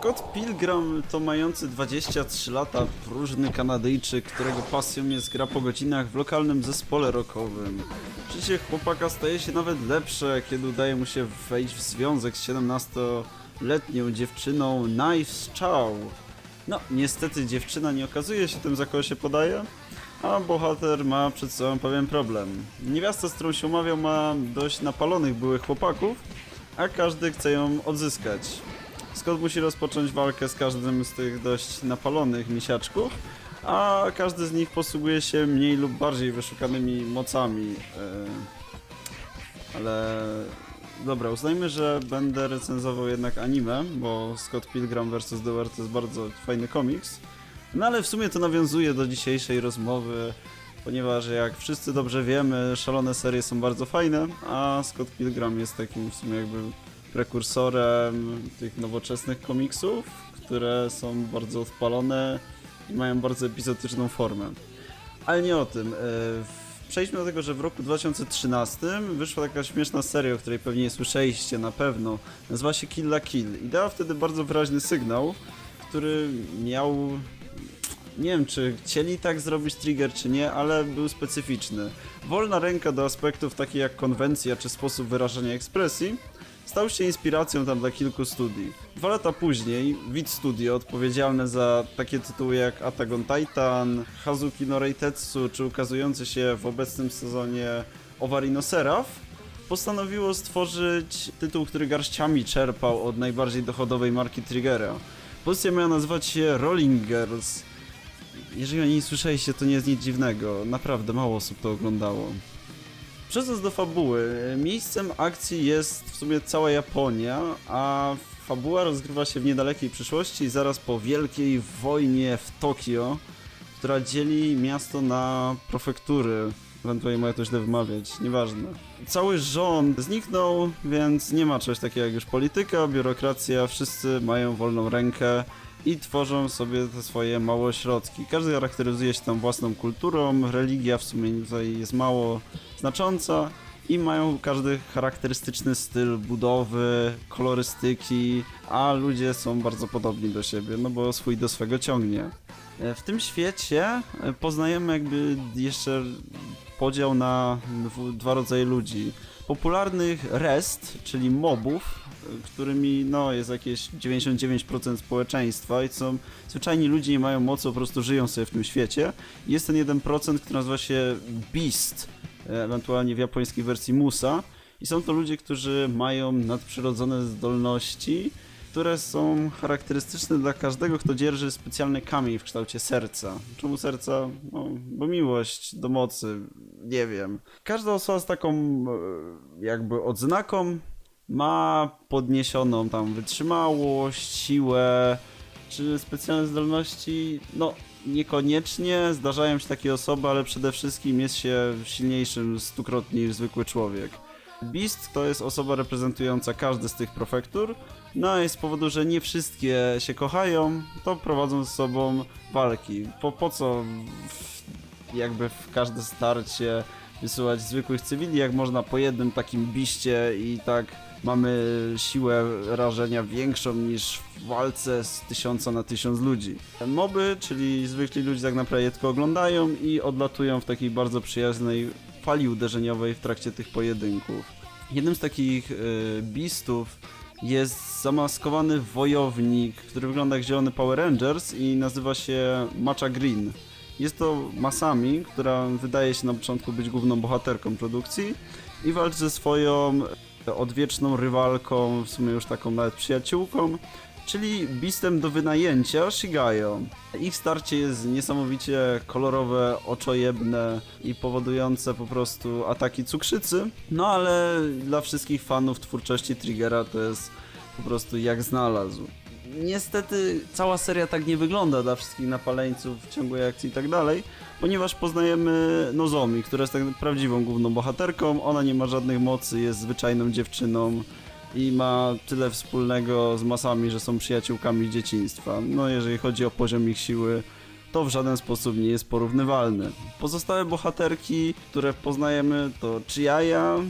Scott Pilgrim to mający 23 lata próżny Kanadyjczyk, którego pasją jest gra po godzinach w lokalnym zespole rockowym. Życie chłopaka staje się nawet lepsze, kiedy udaje mu się wejść w związek z 17-letnią dziewczyną Knives Chow. No, niestety dziewczyna nie okazuje się tym, za kogo się podaje, a bohater ma przed sobą pewien problem. Niewiasta, z którą się umawiał, ma dość napalonych byłych chłopaków, a każdy chce ją odzyskać. Scott musi rozpocząć walkę z każdym z tych dość napalonych misiaczków, a każdy z nich posługuje się mniej lub bardziej wyszukanymi mocami. e, Ale dobra, uznajmy, że będę recenzował jednak anime, bo Scott Pilgrim vs. The World to jest bardzo fajny komiks. No ale w sumie to nawiązuje do dzisiejszej rozmowy, ponieważ jak wszyscy dobrze wiemy, szalone serie są bardzo fajne, a Scott Pilgrim jest takim w sumie jakby prekursorem tych nowoczesnych komiksów, które są bardzo odpalone i mają bardzo epizodyczną formę. Ale nie o tym. e, Przejdźmy do tego, że w roku 2013 wyszła taka śmieszna seria, o której pewnie słyszeliście na pewno. Nazywa się Kill la Kill i dała wtedy bardzo wyraźny sygnał, który miał nie wiem, czy chcieli tak zrobić trigger, czy nie, ale był specyficzny. Wolna ręka do aspektów takich jak konwencja czy sposób wyrażania ekspresji stał się inspiracją tam dla kilku studii. Dwa lata później Vid Studio, odpowiedzialne za takie tytuły jak Attack on Titan, Hazuki no Reitetsu, czy ukazujący się w obecnym sezonie Ovarino Seraph, postanowiło stworzyć tytuł, który garściami czerpał od najbardziej dochodowej marki Triggera. Pozycja miała nazywać się Rolling Girls. Jeżeli o niej słyszeliście, to nie jest nic dziwnego. Naprawdę mało osób to oglądało. Przechodząc do fabuły, miejscem akcji jest w sumie cała Japonia, a fabuła rozgrywa się w niedalekiej przyszłości, zaraz po wielkiej wojnie w Tokio, która dzieli miasto na prefektury. Ewentualnie mogę to źle wymawiać, nieważne. Cały rząd zniknął, więc nie ma czegoś takiego jak już polityka, biurokracja, wszyscy mają wolną rękę i tworzą sobie te swoje małe ośrodki. Każdy charakteryzuje się tam własną kulturą, religia w sumie tutaj jest mało znacząca i mają każdy charakterystyczny styl budowy, kolorystyki, a ludzie są bardzo podobni do siebie, no bo swój do swego ciągnie. E, W tym świecie e, poznajemy jakby jeszcze podział na dwa rodzaje ludzi. Popularnych rest, czyli mobów, którymi no, jest jakieś 99% społeczeństwa i są zwyczajni ludzie nie mają mocy, po prostu żyją sobie w tym świecie. Jest ten 1%, który nazywa się Beast, e, ewentualnie w japońskiej wersji Musa. I są to ludzie, którzy mają nadprzyrodzone zdolności, które są charakterystyczne dla każdego, kto dzierży specjalny kamień w kształcie serca. Czemu serca? No, bo miłość do mocy, nie wiem. Każda osoba z taką e, jakby odznaką ma podniesioną tam wytrzymałość, siłę, czy specjalne zdolności, no niekoniecznie zdarzają się takie osoby, ale przede wszystkim jest się silniejszym stukrotnie niż zwykły człowiek. Beast to jest osoba reprezentująca każdy z tych prefektur, no i z powodu, że nie wszystkie się kochają, to prowadzą z sobą walki. Po, po co w, jakby w każde starcie wysyłać zwykłych cywili, jak można po jednym takim biście i tak mamy siłę rażenia większą niż w walce z tysiąca na tysiąc ludzi. Moby, czyli zwykli ludzie tak naprawdę tylko oglądają i odlatują w takiej bardzo przyjaznej fali uderzeniowej w trakcie tych pojedynków. Jednym z takich y, beastów jest zamaskowany wojownik, który wygląda jak zielony Power Rangers i nazywa się Matcha Green. Jest to Masami, która wydaje się na początku być główną bohaterką produkcji i walczy ze swoją e, odwieczną rywalką, w sumie już taką nawet przyjaciółką, czyli Beastem do wynajęcia Shigayo. Ich starcie jest niesamowicie kolorowe, oczojebne i powodujące po prostu ataki cukrzycy, no ale dla wszystkich fanów twórczości Triggera to jest po prostu jak znalazł. Niestety cała seria tak nie wygląda dla wszystkich napaleńców w ciągłej akcji i tak dalej, ponieważ poznajemy Nozomi, która jest tak prawdziwą główną bohaterką. Ona nie ma żadnych mocy, jest zwyczajną dziewczyną i ma tyle wspólnego z masami, że są przyjaciółkami dzieciństwa. No jeżeli chodzi o poziom ich siły, to w żaden sposób nie jest porównywalne. Pozostałe bohaterki, które poznajemy to Chiaya,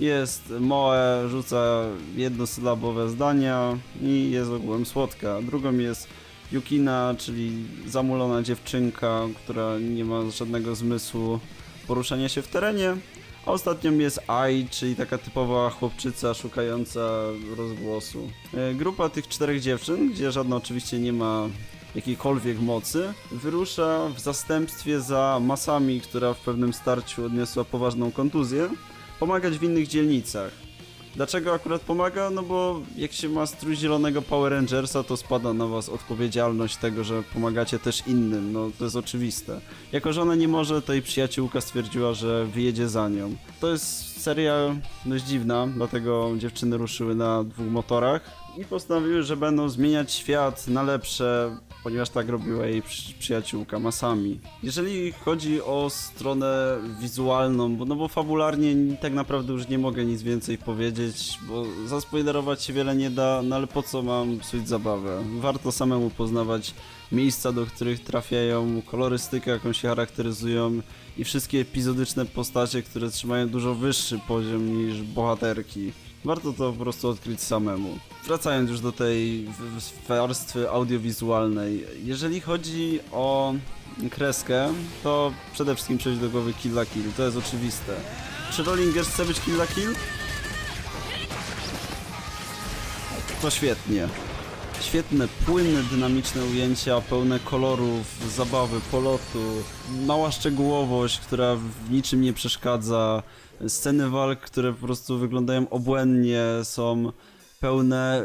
jest Moe, rzuca jednosylabowe zdania i jest ogółem słodka. Drugą jest Yukina, czyli zamulona dziewczynka, która nie ma żadnego zmysłu poruszania się w terenie. A ostatnią jest Ai, czyli taka typowa chłopczyca szukająca rozgłosu. E, Grupa tych czterech dziewczyn, gdzie żadna oczywiście nie ma jakiejkolwiek mocy, wyrusza w zastępstwie za Masami, która w pewnym starciu odniosła poważną kontuzję, pomagać w innych dzielnicach. Dlaczego akurat pomaga? No bo jak się ma strój zielonego Power Rangersa, to spada na was odpowiedzialność tego, że pomagacie też innym. No to jest oczywiste. Jako, że ona nie może, to jej przyjaciółka stwierdziła, że wyjedzie za nią. To jest seria dość dziwna, dlatego dziewczyny ruszyły na dwóch motorach i postanowiły, że będą zmieniać świat na lepsze, ponieważ tak robiła jej przy- przyjaciółka Masami. Jeżeli chodzi o stronę wizualną, bo, no bo fabularnie tak naprawdę już nie mogę nic więcej powiedzieć, bo zaspoilerować się wiele nie da, no ale po co mam psuć zabawę? Warto samemu poznawać miejsca, do których trafiają, kolorystykę, jaką się charakteryzują i wszystkie epizodyczne postacie, które trzymają dużo wyższy poziom niż bohaterki. Warto to po prostu odkryć samemu. Wracając już do tej warstwy audiowizualnej, jeżeli chodzi o kreskę, to przede wszystkim przejść do głowy Kill la Kill, to jest oczywiste. Czy Rollinger chce być Kill la Kill? To świetnie. Świetne, płynne, dynamiczne ujęcia, pełne kolorów, zabawy, polotu, mała szczegółowość, która w niczym nie przeszkadza, sceny walk, które po prostu wyglądają obłędnie, są pełne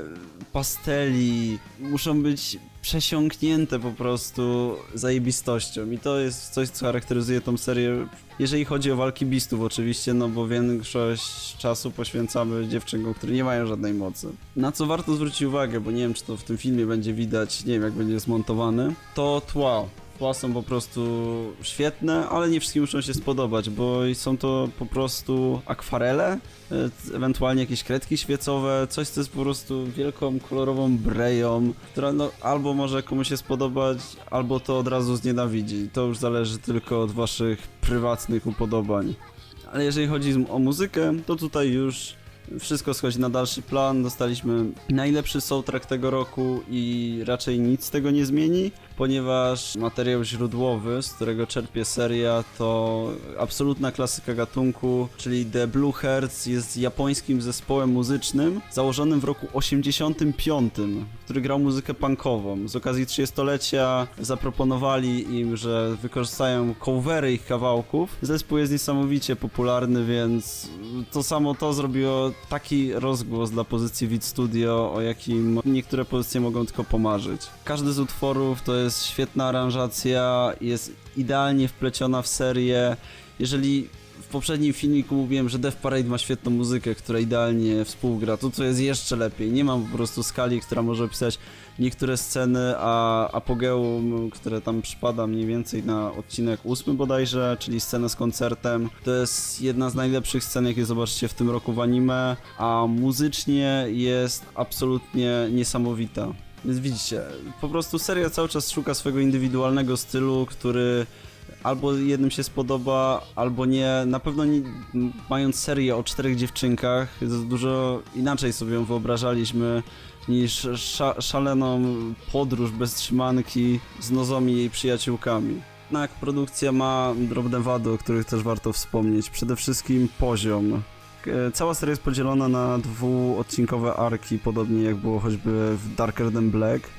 pasteli, muszą być przesiąknięte po prostu zajebistością i to jest coś, co charakteryzuje tą serię, jeżeli chodzi o walki bistów oczywiście, no bo większość czasu poświęcamy dziewczynkom, które nie mają żadnej mocy. Na co warto zwrócić uwagę, bo nie wiem, czy to w tym filmie będzie widać, nie wiem, jak będzie zmontowany, to tła. Tła są po prostu świetne, ale nie wszystkim muszą się spodobać, bo są to po prostu akwarele, e, ewentualnie jakieś kredki świecowe, coś co jest po prostu wielką kolorową breją, która no albo może komuś się spodobać, albo to od razu znienawidzi. To już zależy tylko od waszych prywatnych upodobań. Ale jeżeli chodzi o muzykę, to tutaj już wszystko schodzi na dalszy plan. Dostaliśmy najlepszy soundtrack tego roku i raczej nic tego nie zmieni, ponieważ materiał źródłowy, z którego czerpie seria, to absolutna klasyka gatunku, czyli The Blue Hearts jest japońskim zespołem muzycznym założonym w roku 85, który grał muzykę punkową. Z okazji 30-lecia zaproponowali im, że wykorzystają covery ich kawałków. Zespół jest niesamowicie popularny, więc to samo to zrobiło taki rozgłos dla pozycji Vid Studio, o jakim niektóre pozycje mogą tylko pomarzyć. Każdy z utworów to jest świetna aranżacja, jest idealnie wpleciona w serię. Jeżeli w poprzednim filmiku mówiłem, że Death Parade ma świetną muzykę, która idealnie współgra, to to jest jeszcze lepiej. Nie mam po prostu skali, która może opisać niektóre sceny, a apogeum, które tam przypada mniej więcej na odcinek ósmy bodajże, czyli scenę z koncertem, to jest jedna z najlepszych scen, jakie zobaczycie w tym roku w anime, a muzycznie jest absolutnie niesamowita. Więc widzicie, po prostu seria cały czas szuka swojego indywidualnego stylu, który albo jednym się spodoba, albo nie. Na pewno nie, mając serię o czterech dziewczynkach, dużo inaczej sobie ją wyobrażaliśmy niż sza, szaleną podróż bez trzymanki z Nozomi jej przyjaciółkami. Jednak produkcja ma drobne wady, o których też warto wspomnieć. Przede wszystkim poziom. E, Cała seria jest podzielona na dwuodcinkowe arki, podobnie jak było choćby w Darker Than Black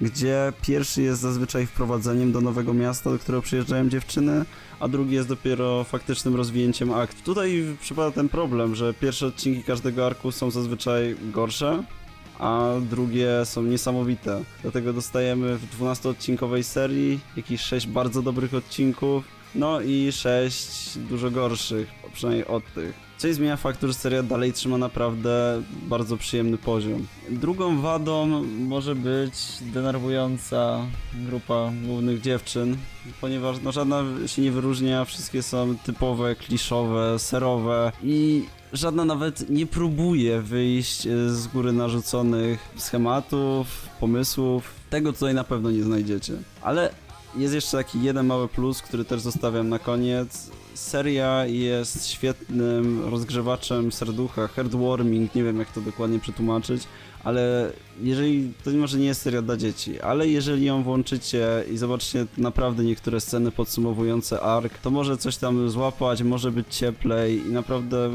gdzie pierwszy jest zazwyczaj wprowadzeniem do nowego miasta, do którego przyjeżdżają dziewczyny, a drugi jest dopiero faktycznym rozwinięciem aktu. Tutaj przypada ten problem, że pierwsze odcinki każdego arku są zazwyczaj gorsze, a drugie są niesamowite. Dlatego dostajemy w 12-odcinkowej serii jakieś 6 bardzo dobrych odcinków, no i 6 dużo gorszych, przynajmniej od tych. Co nie zmienia faktu, że seria dalej trzyma naprawdę bardzo przyjemny poziom. Drugą wadą może być denerwująca grupa głównych dziewczyn, ponieważ no, żadna się nie wyróżnia, wszystkie są typowe, kliszowe, serowe i żadna nawet nie próbuje wyjść z góry narzuconych schematów, pomysłów. Tego tutaj na pewno nie znajdziecie. Ale jest jeszcze taki jeden mały plus, który też zostawiam na koniec. Seria jest świetnym rozgrzewaczem serducha, heartwarming, nie wiem jak to dokładnie przetłumaczyć, ale jeżeli, to może nie jest seria dla dzieci, ale jeżeli ją włączycie i zobaczycie naprawdę niektóre sceny podsumowujące ark, to może coś tam złapać, może być cieplej i naprawdę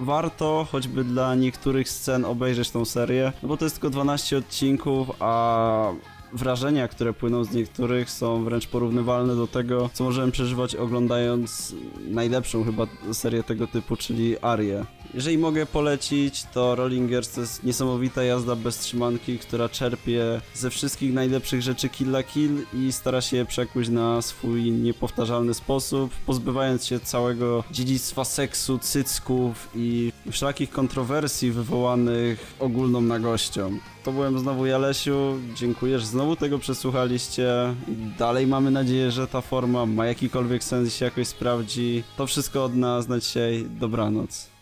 warto choćby dla niektórych scen obejrzeć tą serię, no bo to jest tylko 12 odcinków, a wrażenia, które płyną z niektórych są wręcz porównywalne do tego, co możemy przeżywać oglądając najlepszą chyba serię tego typu, czyli Arię. Jeżeli mogę polecić, to Rollingers to jest niesamowita jazda bez trzymanki, która czerpie ze wszystkich najlepszych rzeczy Kill la Kill i stara się je przekuć na swój niepowtarzalny sposób, pozbywając się całego dziedzictwa seksu, cycków i wszelakich kontrowersji wywołanych ogólną nagością. To byłem znowu Jalesiu, dziękuję, że znowu tego przesłuchaliście dalej mamy nadzieję, że ta forma ma jakikolwiek sens i się jakoś sprawdzi. To wszystko od nas na dzisiaj, dobranoc.